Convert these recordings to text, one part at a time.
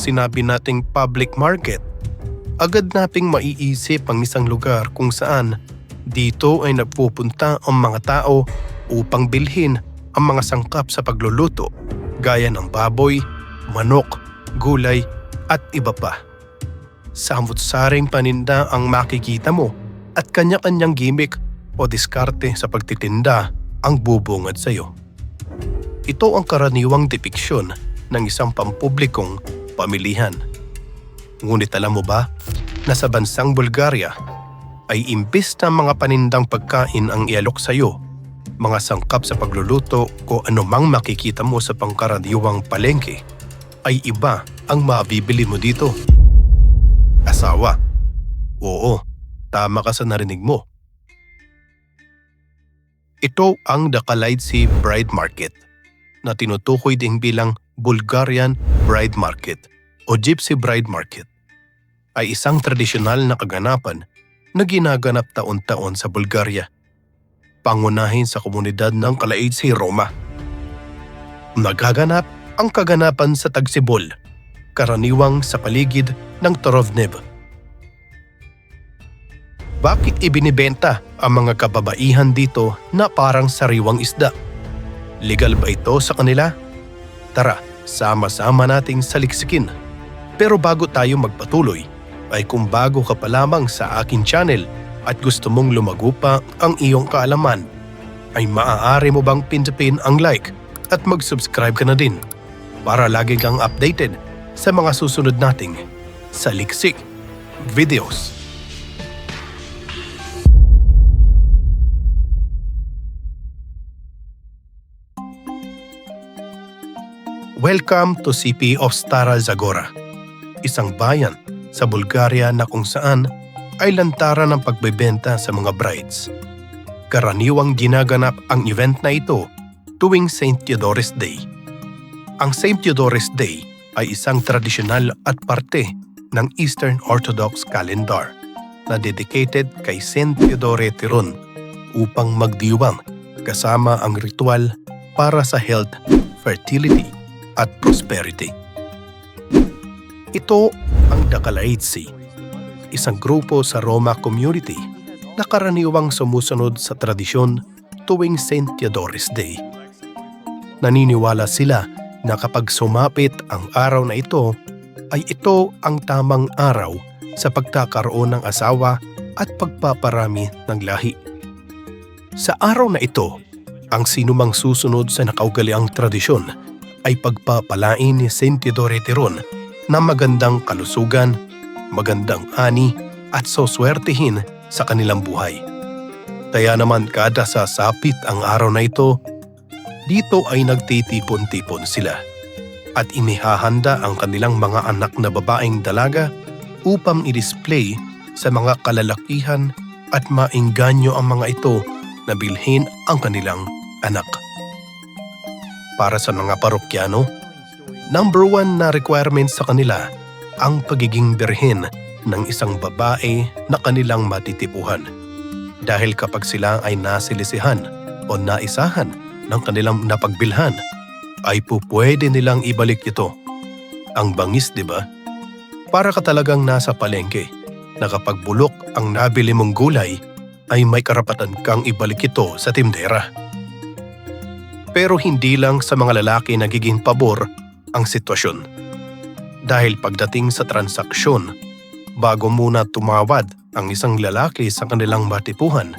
Sinabi nating public market, agad naping maiisip ang isang lugar kung saan dito ay nagpupunta ang mga tao upang bilhin ang mga sangkap sa pagluluto gaya ng baboy, manok, gulay at iba pa. Samot-saring paninda ang makikita mo at kanya-kanyang gimmick o diskarte sa pagtitinda ang bubungad sa iyo. Ito ang karaniwang depiksyon ng isang pampublikong pamilihan. Ngunit alam mo ba na sa bansang Bulgaria ay imbis na mga panindang pagkain ang ialok sa iyo, mga sangkap sa pagluluto o anumang makikita mo sa pangkaraniwang palengke, ay iba ang mabibili mo dito. Asawa. Oo, tama ka sa narinig mo. Ito ang The Kalaidsi Bride Market na tinutukoy din bilang Bulgarian Bride Market o Gypsy Bride Market ay isang tradisyonal na kaganapan na ginaganap taon-taon sa Bulgaria, pangunahin sa komunidad ng Kalaidsi, Roma. Nagaganap ang kaganapan sa Tagsibol, karaniwang sa paligid ng Torovnev. Bakit ibinibenta ang mga kababaihan dito na parang sariwang isda? Legal ba ito sa kanila? Tara, sama-sama nating saliksikin. Pero bago tayo magpatuloy, ay kung bago ka pa lamang sa akin channel at gusto mong lumago pa ang iyong kaalaman, ay maaari mo bang pindutin ang like at mag-subscribe ka na din para lagi kang updated sa mga susunod nating saliksik videos. Welcome to CP of Stara Zagora, isang bayan sa Bulgaria na kung saan ay lantaran ng pagbebenta sa mga brides. Karaniwang ginaganap ang event na ito tuwing St. Theodorus Day. Ang St. Theodorus Day ay isang tradisyonal at parte ng Eastern Orthodox calendar na dedicated kay St. Theodore Tiron upang magdiwang kasama ang ritual para sa health, fertility at prosperity. Ito ang Dakalaitsi, isang grupo sa Roma community na karaniwang sumusunod sa tradisyon tuwing St. Theodorus Day. Naniniwala sila na kapag sumapit ang araw na ito, ay ito ang tamang araw sa pagkakaroon ng asawa at pagpaparami ng lahi. Sa araw na ito, ang sinumang susunod sa nakaugaliang tradisyon ay pagpapalain ni St. Theodore Tiron na magandang kalusugan, magandang ani at soswertihin sa kanilang buhay. Kaya naman kada sasapit ang araw na ito, dito ay nagtitipon-tipon sila at inihahanda ang kanilang mga anak na babaeng dalaga upang i-display sa mga kalalakihan at maingganyo ang mga ito na bilhin ang kanilang anak. Para sa mga parokyano, number one na requirement sa kanila ang pagiging birhen ng isang babae na kanilang matitipuhan. Dahil kapag sila ay nasilisihan o naisahan ng kanilang napagbilhan, ay pupwede nilang ibalik ito. Ang bangis, di ba? Para ka talagang nasa palengke na kapag bulok ang nabili mong gulay, ay may karapatan kang ibalik ito sa tindera. Pero hindi lang sa mga lalaki nagiging pabor ang sitwasyon. Dahil pagdating sa transaksyon, bago muna tumawad ang isang lalaki sa kanilang matipuhan,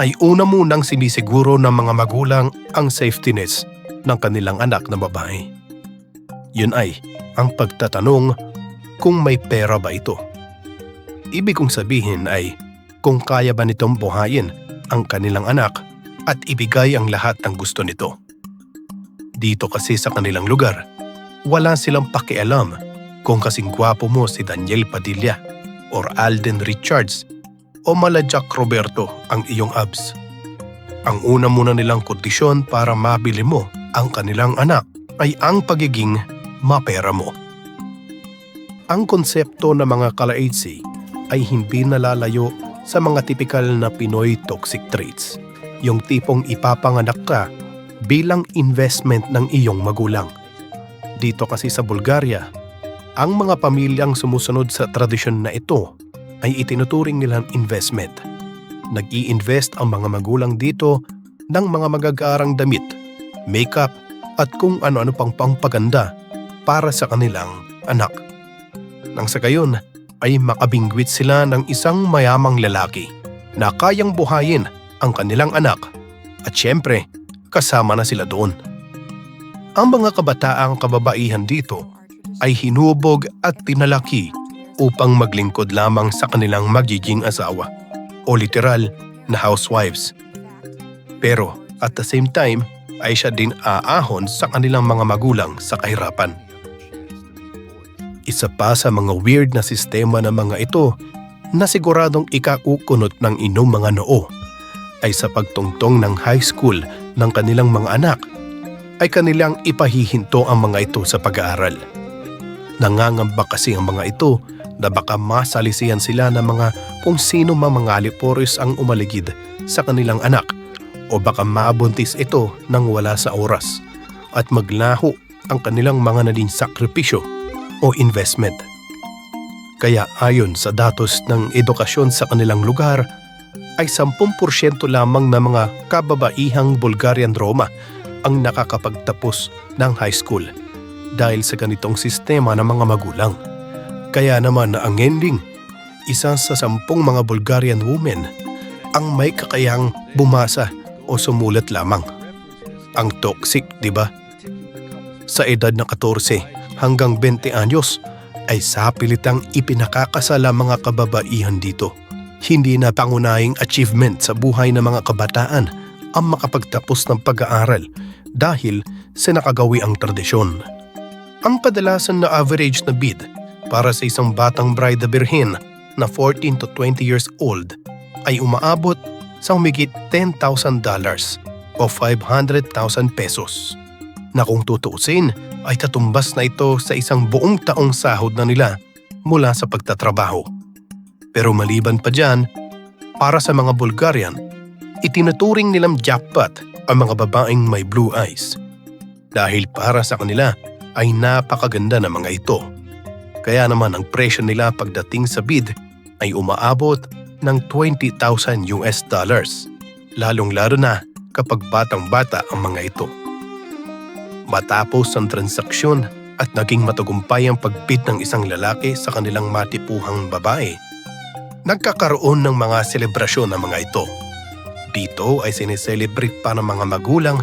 ay una munang sinisiguro ng mga magulang ang safety nets ng kanilang anak na babae. Yun ay ang pagtatanong kung may pera ba ito. Ibig kong sabihin ay kung kaya ba nitong buhayin ang kanilang anak at ibigay ang lahat ng gusto nito. Dito kasi sa kanilang lugar, wala silang pakialam kung kasing gwapo mo si Daniel Padilla or Alden Richards o mala Jack Roberto ang iyong abs. Ang una muna nilang kondisyon para mabili mo ang kanilang anak ay ang pagiging mapera mo. Ang konsepto ng mga kalaitsi ay hindi nalalayo sa mga tipikal na Pinoy toxic traits. Yung tipong ipapanganak ka bilang investment ng iyong magulang. Dito kasi sa Bulgaria, Ang mga pamilyang sumusunod sa tradisyon na ito ay itinuturing nilang investment. nag invest ang mga magulang dito ng mga magagaarang damit, makeup at kung ano-ano pang pangpaganda para sa kanilang anak. Nang sa gayon ay makabingwit sila ng isang mayamang lalaki na kayang buhayin ang kanilang anak at syempre kasama na sila doon. Ang mga kabataang kababaihan dito ay hinubog at tinalaki upang maglingkod lamang sa kanilang magiging asawa o literal na housewives. Pero at the same time ay siya din aahon sa kanilang mga magulang sa kahirapan. Isa pa sa mga weird na sistema ng mga ito na siguradong ikakukunot ng inyong mga noo ay sa pagtungtong ng high school ng kanilang mga anak ay kanilang ipahihinto ang mga ito sa pag-aaral. Nangangamba kasi ang mga ito na baka masalisihan sila ng mga kung sino mang mga ang umaligid sa kanilang anak o baka mabuntis ito nang wala sa oras at maglaho ang kanilang mga naging sakripisyo o investment. Kaya ayon sa datos ng edukasyon sa kanilang lugar, ay 10% lamang na mga kababaihang Bulgarian Roma ang nakakapagtapos ng high school dahil sa ganitong sistema ng mga magulang. Kaya naman na ang ending, isa sa sampung mga Bulgarian women ang may kakayang bumasa o sumulat lamang. Ang toxic, di ba? Sa edad na 14 hanggang 20 anyos ay sapilitang ipinakakasala mga kababaihan dito. Hindi na pangunahing achievement sa buhay ng mga kabataan ang makapagtapos ng pag-aaral dahil sa nakagawi ang tradisyon. Ang kadalasan na average na bid para sa isang batang bride birhen na 14 to 20 years old ay umaabot sa humigit $10,000 o 500,000 pesos na kung tutuusin ay katumbas na ito sa isang buong taong sahod na nila mula sa pagtatrabaho. Pero maliban pa dyan, para sa mga Bulgarian, itinuturing nilang jackpot ang mga babaeng may blue eyes. Dahil para sa kanila ay napakaganda ng mga ito. Kaya naman ang presyo nila pagdating sa bid ay umaabot ng 20,000 US dollars. Lalong-lalo na kapag batang-bata ang mga ito. Matapos ang transaksyon at naging matagumpay ang pagbid ng isang lalaki sa kanilang matipuhang babae, nagkakaroon ng mga selebrasyon ng mga ito. Dito ay sineselebrate pa ng mga magulang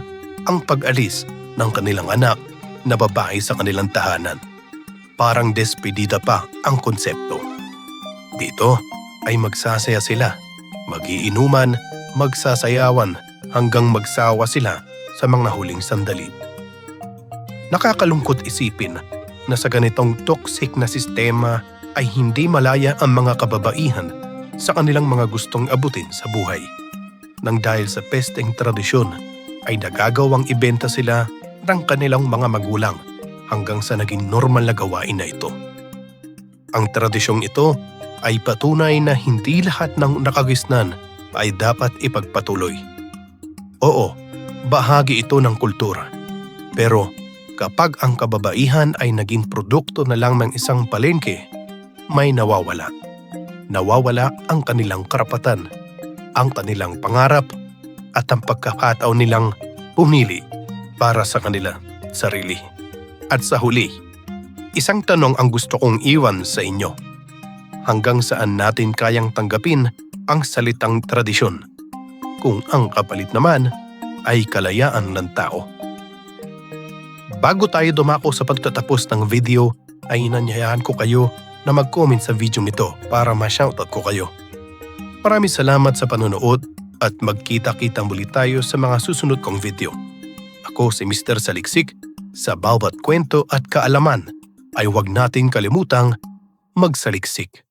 ang pag-alis ng kanilang anak na babae sa kanilang tahanan. Parang despedida pa ang konsepto. Dito ay magsasaya sila, magiinuman, magsasayawan hanggang magsawa sila sa mga huling sandali. Nakakalungkot isipin na sa ganitong toxic na sistema ay hindi malaya ang mga kababaihan sa kanilang mga gustong abutin sa buhay. Nang dahil sa pesteng tradisyon ay nagagawang ibenta sila ng kanilang mga magulang hanggang sa naging normal na gawain na ito. Ang tradisyong ito ay patunay na hindi lahat ng nakagisnan ay dapat ipagpatuloy. Oo, bahagi ito ng kultura. Pero kapag ang kababaihan ay naging produkto na lang ng isang palengke, may nawawala. Nawawala ang kanilang karapatan, ang kanilang pangarap, at ang pagkakataon nilang pumili para sa kanila sarili. At sa huli, isang tanong ang gusto kong iwan sa inyo. Hanggang saan natin kayang tanggapin ang salitang tradisyon kung ang kapalit naman ay kalayaan ng tao. Bago tayo dumako sa pagtatapos ng video, ay inanyayahan ko kayo na mag-comment sa video nito para ma-shoutout ko kayo. Maraming salamat sa panonood at magkita-kita muli tayo sa mga susunod kong video. Ako si Mr. Saliksik sa bawat kwento at kaalaman ay huwag natin kalimutang magsaliksik.